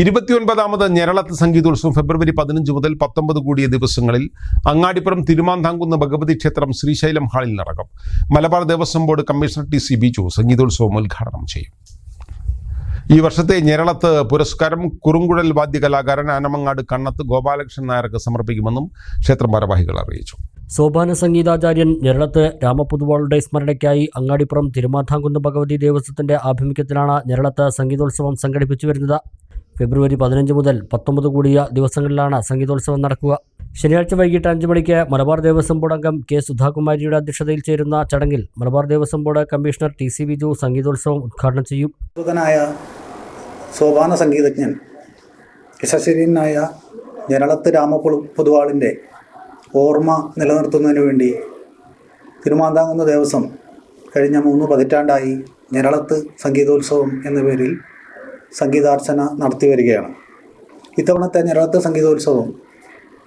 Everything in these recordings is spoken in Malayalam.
ഇരുപത്തിയൊൻപതാമത് ഞെരളത്ത് സംഗീതോത്സവം ഫെബ്രുവരി പതിനഞ്ച് മുതൽ പത്തൊമ്പത് കൂടിയ ദിവസങ്ങളിൽ അങ്ങാടിപ്പുറം തിരുമാന്താങ്കുന്ന് ഭഗവതി ക്ഷേത്രം ശ്രീശൈലം ഹാളിൽ നടക്കും. Malabar Devaswom board commissioner T C Biju സംഗീതോത്സവം ഉദ്ഘാടനം ചെയ്യും. ഈ വർഷത്തെ ഞെരളത്ത് പുരസ്കാരം കുറുങ്കുഴൽ വാദ്യകലാകാരൻ ആനമങ്ങാട് കണ്ണത്ത് ഗോപാലകൃഷ്ണൻ നായർക്ക് സമർപ്പിക്കുമെന്നും ക്ഷേത്രം ഭാരവാഹികൾ അറിയിച്ചു. സോപാന സംഗീതാചാര്യൻ ഞെരളത്ത് രാമപുതുവാളുടെ സ്മരണയ്ക്കായി അങ്ങാടിപ്പുറം തിരുമാന്താംകുന്ന് ഭഗവതി ദേവസ്വത്തിന്റെ ആഭിമുഖ്യത്തിലാണ് ഞെരളത്ത് സംഗീതോത്സവം സംഘടിപ്പിച്ചു വരുന്നത്. ഫെബ്രുവരി പതിനഞ്ച് മുതൽ പത്തൊമ്പത് കൂടിയ ദിവസങ്ങളിലാണ് സംഗീതോത്സവം നടക്കുക. ശനിയാഴ്ച വൈകിട്ട് അഞ്ച് മണിക്ക് മലബാർ ദേവസ്വം ബോർഡ് അംഗം കെ സുധാകുമാരിയുടെ അധ്യക്ഷതയിൽ ചേരുന്ന ചടങ്ങിൽ Malabar Devaswom board commissioner T C Biju സംഗീതോത്സവം ഉദ്ഘാടനം ചെയ്യും. സോപാന സംഗീതജ്ഞൻ യശസ്വരീനായ ജനളത്ത് രാമപുളു പൊതുവാളിന്റെ ഓർമ്മ നിലനിർത്തുന്നതിന് വേണ്ടി തിരുമാന്താംകുന്ന് ദേവസ്വം കഴിഞ്ഞ മൂന്ന് പതിറ്റാണ്ടായി ഞരളത്ത് സംഗീതോത്സവം എന്ന പേരിൽ സംഗീതാർച്ചന നടത്തി വരികയാണ്. ഇത്തവണത്തെ ഞരളത്ത് സംഗീതോത്സവം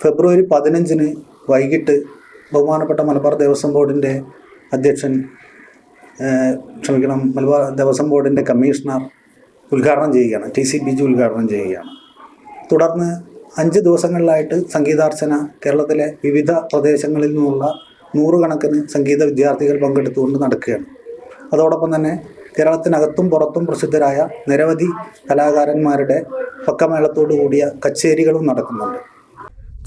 ഫെബ്രുവരി പതിനഞ്ചിന് വൈകിട്ട് ബഹുമാനപ്പെട്ട മലബാർ ദേവസ്വം ബോർഡിന്റെ അധ്യക്ഷൻ ക്ഷമിക്കണം മലബാർ ദേവസ്വം ബോർഡിന്റെ കമ്മീഷണർ ഉദ്ഘാടനം ചെയ്യുകയാണ്. ടി സി ബിജു ഉദ്ഘാടനം ചെയ്യുകയാണ്. തുടർന്ന് അഞ്ച് ദിവസങ്ങളിലായിട്ട് സംഗീതാർച്ചന കേരളത്തിലെ വിവിധ പ്രദേശങ്ങളിൽ നിന്നുള്ള നൂറുകണക്കിന് സംഗീത വിദ്യാർത്ഥികൾ പങ്കെടുത്തുകൊണ്ട് നടക്കുകയാണ്. അതോടൊപ്പം തന്നെ കേരളത്തിനകത്തും പുറത്തും പ്രസിദ്ധരായ നിരവധി കലാകാരന്മാരുടെ പക്കമേളത്തോടു കൂടിയ കച്ചേരികളും നടക്കുന്നുണ്ട്.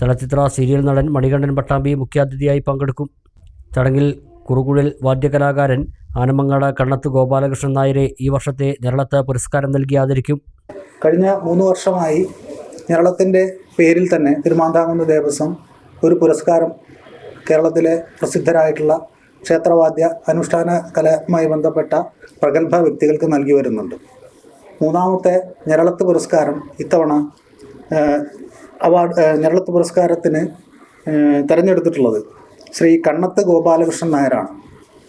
ചലച്ചിത്ര സീരിയൽ നടൻ മണികണ്ഠൻ പട്ടാമ്പി മുഖ്യാതിഥിയായി പങ്കെടുക്കും. ചടങ്ങിൽ കുറുകുഴൽ വാദ്യകലാകാരൻ ആനമങ്ങാട് കണ്ണത്ത് ഗോപാലകൃഷ്ണൻ നായരെ ഈ വർഷത്തെ നിരളത്ത് പുരസ്കാരം നൽകി ആദരിക്കും. കഴിഞ്ഞ മൂന്ന് വർഷമായി നിരളത്തിന്റെ പേരിൽ തന്നെ തിരുമാന്താകുന്ന ദേവസ്വം ഒരു പുരസ്കാരം കേരളത്തിലെ പ്രസിദ്ധരായിട്ടുള്ള ക്ഷേത്രവാദ്യ അനുഷ്ഠാന കലയുമായി ബന്ധപ്പെട്ട പ്രഗത്ഭ വ്യക്തികൾക്ക് നൽകി വരുന്നുണ്ട്. മൂന്നാമത്തെ ഞരളത്ത് പുരസ്കാരം ഇത്തവണ അവാർഡ് ഞരളത്ത് പുരസ്കാരത്തിന് തിരഞ്ഞെടുത്തിട്ടുള്ളത് ശ്രീ കണ്ണത്ത് ഗോപാലകൃഷ്ണൻ നായരാണ്.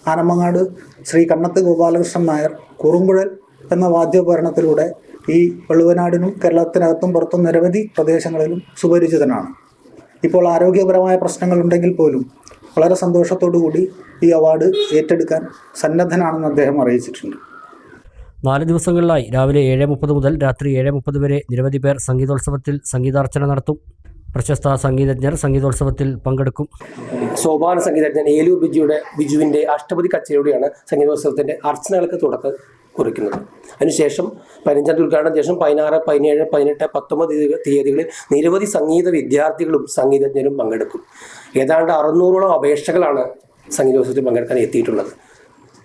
ആനമ്മങ്ങാട് ശ്രീ കണ്ണത്ത് ഗോപാലകൃഷ്ണൻ നായർ കുറുമ്പുഴൽ എന്ന വാദ്യോപകരണത്തിലൂടെ ഈ വെളുവനാടിനും കേരളത്തിനകത്തും പുറത്തും നിരവധി പ്രദേശങ്ങളിലും സുപരിചിതനാണ്. ഇപ്പോൾ ആരോഗ്യപരമായ പ്രശ്നങ്ങളുണ്ടെങ്കിൽ പോലും വളരെ സന്തോഷത്തോടു കൂടി ഈ അവാർഡ് ഏറ്റെടുക്കാൻ സന്നദ്ധനാണെന്ന് അദ്ദേഹം അറിയിച്ചിട്ടുണ്ട്. നാല് ദിവസങ്ങളിലായി രാവിലെ ഏഴ് മുപ്പത് മുതൽ രാത്രി ഏഴ് മുപ്പത് വരെ നിരവധി പേർ സംഗീതോത്സവത്തിൽ സംഗീതാർച്ചന നടത്തും. പ്രശസ്ത സംഗീതജ്ഞർ സംഗീതോത്സവത്തിൽ പങ്കെടുക്കും. സോപാന സംഗീതജ്ഞൻ ഏലു ബിജുയുടെ ബിജുവിന്റെ അഷ്ടപതി കച്ചേരിയോടെയാണ് സംഗീതോത്സവത്തിന്റെ അർച്ചനകൾക്ക് തുടക്കം. കുറിക്കുന്നത്. അതിനുശേഷം പതിനഞ്ചാം ഉദ്ഘാടനം ശേഷം പതിനാറ് പതിനേഴ് പതിനെട്ട് പത്തൊമ്പത് തീയതികളിൽ നിരവധി സംഗീത വിദ്യാർത്ഥികളും സംഗീതജ്ഞരും പങ്കെടുക്കും. ഏതാണ്ട് അറുന്നൂറോളം അപേക്ഷകളാണ് സംഗീതോത്സവത്തിൽ പങ്കെടുക്കാൻ എത്തിയിട്ടുള്ളത്.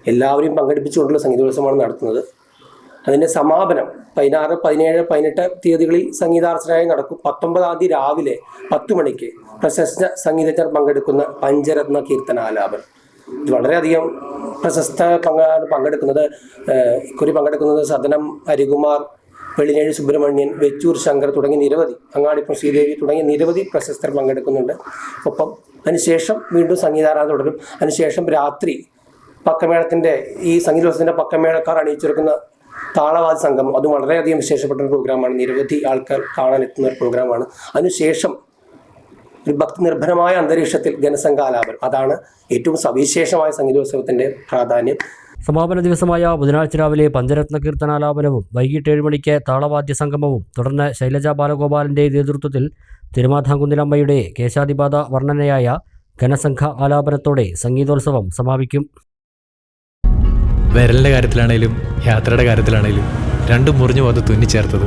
എല്ലാവരെയും പങ്കെടുപ്പിച്ചുകൊണ്ടുള്ള സംഗീതോത്സവമാണ് നടത്തുന്നത്. അതിന്റെ സമാപനം പതിനാറ് പതിനേഴ് പതിനെട്ട് തീയതികളിൽ സംഗീതാർച്ചനായി നടക്കും. പത്തൊമ്പതാം തീയതി രാവിലെ പത്ത് മണിക്ക് പ്രശസ്ത സംഗീതജ്ഞർ പങ്കെടുക്കുന്ന പഞ്ചരത്ന കീർത്തനാലാപനം. ഇത് വളരെയധികം പ്രശസ്ത പങ്കാണ് പങ്കെടുക്കുന്നത്. കുറി പങ്കെടുക്കുന്നത് സദനം ഹരികുമാർ വെളിനേഴ് സുബ്രഹ്മണ്യൻ വെച്ചൂർ ശങ്കർ തുടങ്ങി നിരവധി അങ്ങാടിപ്പുറം ശ്രീദേവി തുടങ്ങിയ നിരവധി പ്രശസ്തർ പങ്കെടുക്കുന്നുണ്ട്. ഒപ്പം അതിനുശേഷം വീണ്ടും സംഗീതാരാധന തുടരും. അതിനുശേഷം രാത്രി പക്കമേളത്തിന്റെ ഈ സംഗീതോത്സവത്തിന്റെ പക്കമേളക്കാർ അണിയിച്ചൊരുക്കുന്ന താളവാദി സംഘം. അത് വളരെയധികം വിശേഷപ്പെട്ട ഒരു പ്രോഗ്രാമാണ് നിരവധി ആൾക്കാർ കാണാൻ എത്തുന്ന ഒരു പ്രോഗ്രാമാണ് അതിനുശേഷം ഒരു ഭക്തി നിർഭരമായ അന്തരീക്ഷത്തിൽ ഗനസംഘാലാപനം അതാണ് ഏറ്റവും സവിശേഷമായ സംഗീതോത്സവത്തിന്റെ പ്രാധാന്യം. സമാപന ദിവസമായ ബുധനാഴ്ച രാവിലെ പഞ്ചരത്ന കീർത്തനാലാപനവും വൈകിട്ട് ഏഴ് മണിക്ക് താളവാദ്യ സംഗമവും തുടർന്ന് ശൈലജ ബാലഗോപാലിന്റെ നേതൃത്വത്തിൽ തിരുമാധാംകുന്നിലമ്മയുടെ കേശാധിപാത വർണനയായ ഘനസംഘ ആലാപനത്തോടെ സംഗീതോത്സവം സമാപിക്കും. വിരലിന്റെ കാര്യത്തിലാണേലും യാത്രയുടെ കാര്യത്തിലാണേലും രണ്ടും മുറിഞ്ഞു പോകാതെ തുന്നിച്ചേർത്തത്